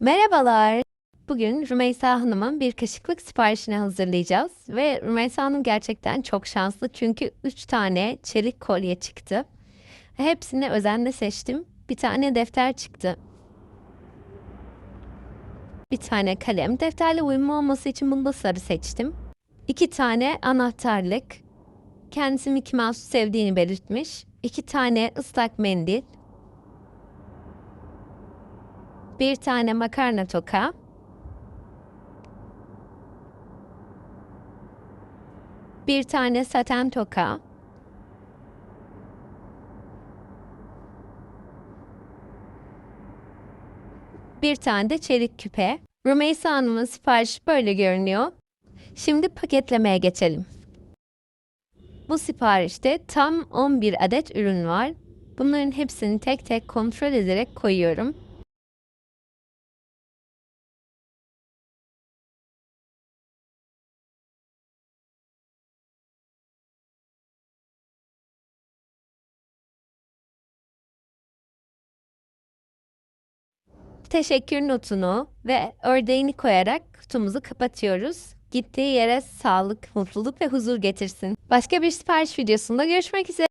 Merhabalar. Bugün Rümeysa Hanım'ın bir kaşıklık siparişini hazırlayacağız ve Rümeysa Hanım gerçekten çok şanslı çünkü 3 tane çelik kolye çıktı. Hepsini özenle seçtim. Bir tane defter çıktı. Bir tane kalem. Defterle uyumlu olması için bunu sarı seçtim. İki tane anahtarlık. Kendisi Mickey Mouse sevdiğini belirtmiş. İki tane ıslak mendil. Bir tane makarna toka. Bir tane saten toka. Bir tane de çelik küpe. Rümeysa Hanım'ın siparişi böyle görünüyor. Şimdi paketlemeye geçelim. Bu siparişte tam 11 adet ürün var. Bunların hepsini tek tek kontrol ederek koyuyorum. Teşekkür notunu ve ördeğini koyarak kutumuzu kapatıyoruz. Gittiği yere sağlık, mutluluk ve huzur getirsin. Başka bir sipariş videosunda görüşmek üzere.